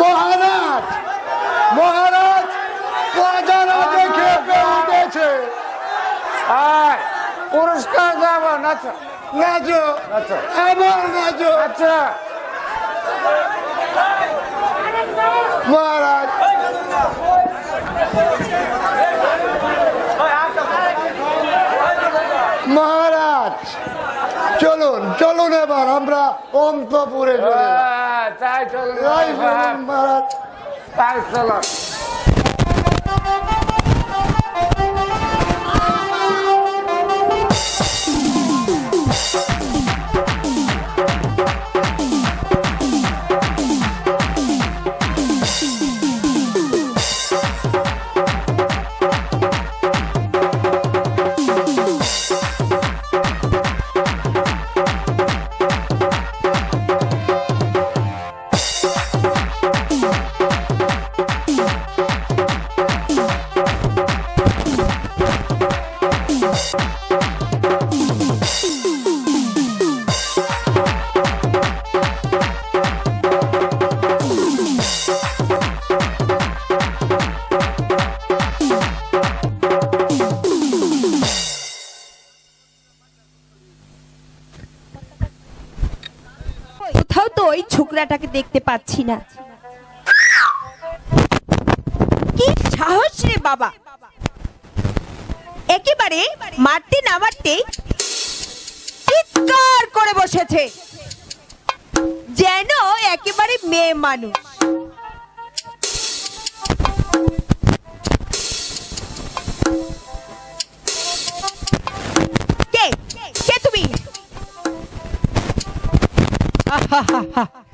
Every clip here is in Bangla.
মহারাজ মহারাজ রাজারা দেখে উঠেছে পুরস্কার দেবো নাচো নাচো। এবার নাচো। আচ্ছা। মহারাজ মহারাজ চলুন চলুন এবার আমরা অন্তপুরে চলে। আহ, তাই চলো জয় শ্রীরাম মহারাজ। তাই চলো দেখতে পাচ্ছি না। কি সাহস রে বাবা। একেবারে মারতে না মারতেই চিৎকার করে বসেছে। যেন একেবারে মেয়ে মানুষ। কে? কে তুমি? তুমি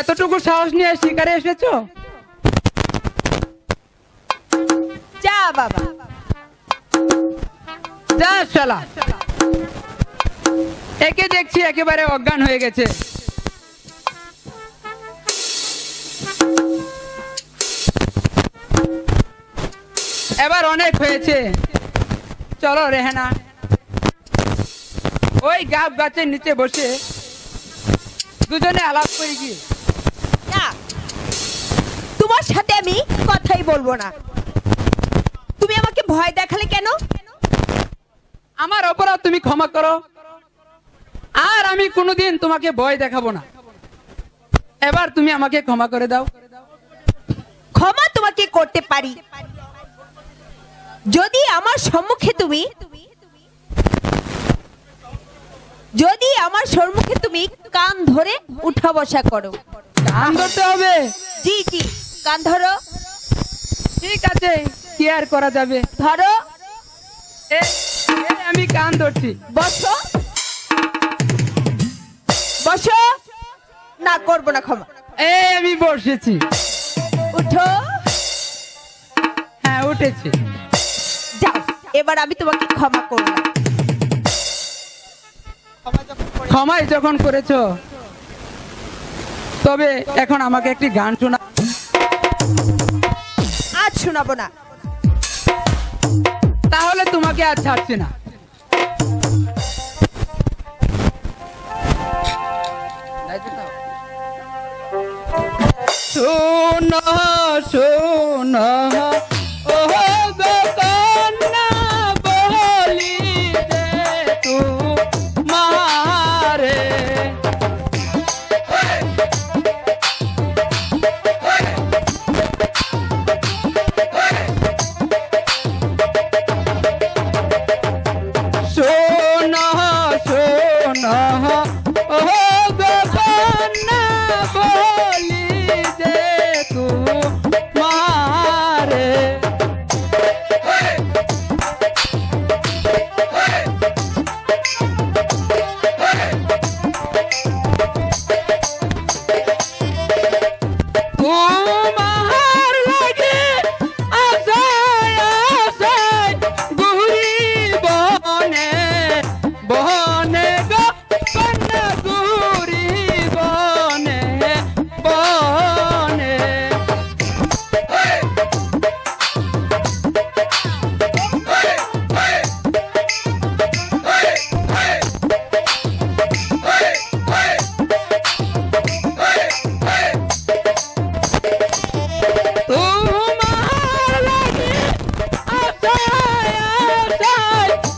এতটুকু সাহস নিয়ে শিকারে এসেছ? যা বাবা। যা শালা। একে দেখছি একেবারে অজ্ঞান হয়ে গেছে। এবার অনেক হয়েছে। চলো রেহানা। ওই গাব গাছের নিচে বসে দুজনে আলাপ করি কি না তোমার সাথে আমি কথাই বলব না। তুমি আমাকে ভয় দেখালে কেন? আমার অপরাধ তুমি ক্ষমা করো। আর আমি কোনোদিন তোমাকে ভয় দেখাবো না। এবার তুমি আমাকে ক্ষমা করে দাও। ক্ষমা তোমাকে করতে পারি। যদি আমার সম্মুখে তুমি যদি আমার সম্মুখে তুমি কান ধরে উঠা বসা করো। কান ধরতে হবে? জি জি। কান ধরো। ঠিক আছে কি আর করা যাবে? ধরো। এ, এ, আমি কান ধরছি। বসো। বসো। না করব না ক্ষমা। এই আমি বসেছি। উঠো। হ্যাঁ উঠেছি। যাও এবার আমি তোমাকে ক্ষমা করব। ক্ষমাই যখন করেছ তবে এখন আমাকে একটি গান শোনা শোনাবো না। তাহলে তোমাকে আর ছাড়ছি না। শোনা শোনো। Dale.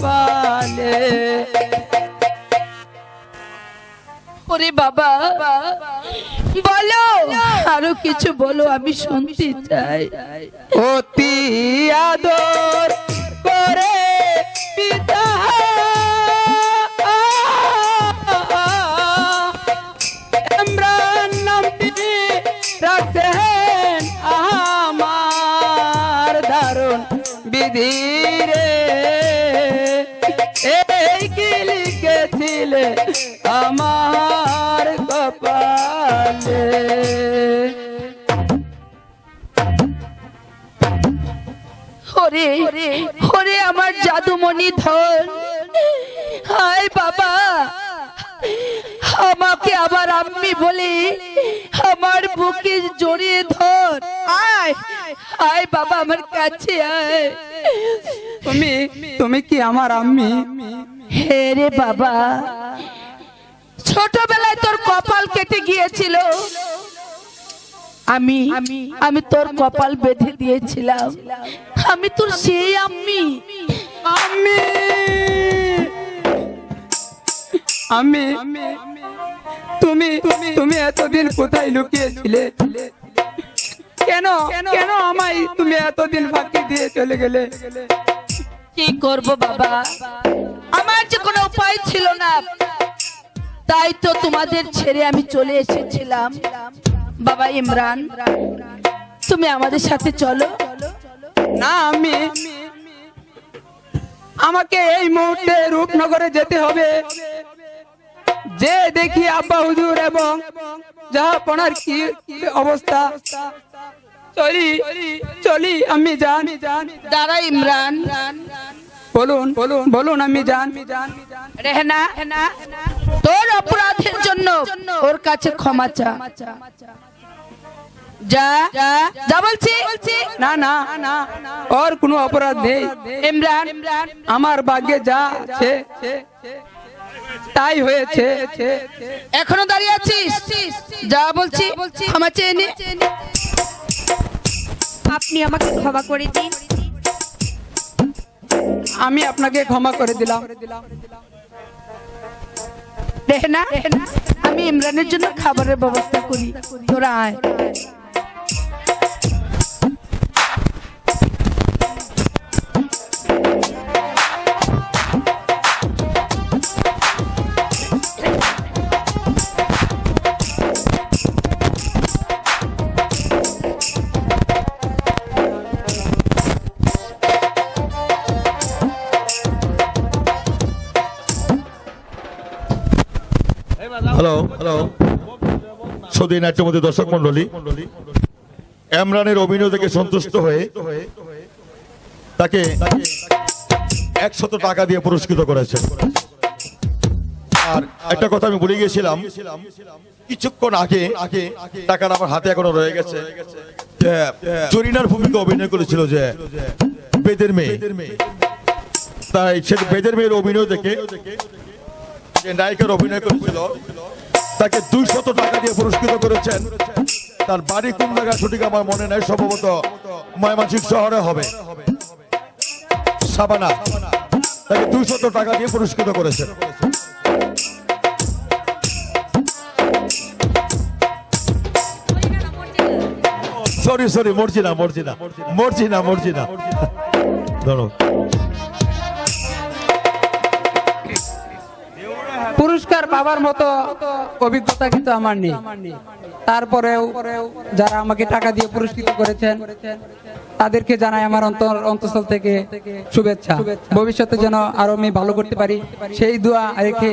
কপালে ওরে বাবা, বলো, আরও কিছু বলো, আমি শুনতে চাই। অতি আদর করে পিতা। আমার দারুণ বিধিরে। ওরে ওরে আমার জাদুমণি ধন। হায় বাবা। আমাকে আবার আম্মি বলে আমার বুকে জড়িয়ে ধর। আয় আয় বাবা আমার কাছে আয়। তুমি তুমি কি আমার আম্মি? হে রে বাবা। ছোটবেলায় তোর কপাল কেটে গিয়েছিল। আমি আমি তোর কপাল বেঁধে দিয়েছিলাম। আমি তোর সেই আম্মি আম্মি আমি। তুমি তুমি এতদিন কোথায় লুকিয়েছিলে? কেন কেন আমায় তুমি এতদিন ফাঁকি দিয়ে চলে গেলে? কি করব বাবা? আমার যে কোনো উপায় ছিল না। তাই তো তোমাদের ছেড়ে আমি চলে এসেছিলাম। বাবা ইমরান তুমি আমাদের সাথে চলো। না আমি আমাকে এই মুহূর্তে রূপনগরে যেতে হবে। যে দেখি আব্বা হুজুর এবং জাহাপনার কি কি অবস্থা। চলি চলি আমি জান দাঁড়া ইমরান। বলুন বলুন বলুন আমি জান। রেহনা তোর অপরাধের জন্য ওর কাছে ক্ষমা চা। যা যা বলছি। না না ওর কোনো অপরাধ নেই। ইমরান আমার ভাগ্যে যা আছে তাই হয়েছে। এখনও দাঁড়িয়ে আছিস? যা বলছি। ক্ষমা চেয়ে নে। আপনি আমাকে ক্ষমা করে দিন। আমি আপনাকে ক্ষমা করে দিলাম। রেহনা আমি ইমরানের জন্য খাবারের ব্যবস্থা করি। তোরা আয়। সৌদি নাট্যমন্ত্রী দর্শক মন্ডলী এমরানের অভিনয় থেকে সন্তুষ্ট হয়ে তাকে একশত টাকা দিয়ে পুরস্কৃত করেছে আর একটা কথা আমি ভুলে গিয়েছিলাম, কিছুক্ষণ আগে আগে টাকাটা আমার হাতে এখনও রয়ে গেছে। যে জরিনার ভূমিকা অভিনয় করেছিল যে বেদের মেয়ে। তাই সে বেদের মেয়ের অভিনয় দেখে যে নায়িকার অভিনয় করেছিল তাকে দুইশত টাকা দিয়ে পুরস্কৃত করেছেন। তার বাড়ি কোন জায়গায় সঠিক আমার মনে নাই, সম্ভবত ময়মানসিক শহরে হবে। সাবানা, তাকে দুইশত টাকা দিয়ে পুরস্কৃত করেছেন। সরি সরি মরছি না মরছি না মরছি পাবার মতো অভিজ্ঞতা কিন্তু আমার নেই। তারপরেও যারা আমাকে টাকা দিয়ে পুরস্কৃত করেছেন, তাদেরকে জানাই আমার অন্তর অন্তঃস্থল থেকে শুভেচ্ছা। ভবিষ্যতে যেন আরও আমি ভালো করতে পারি, সেই দোয়া রেখে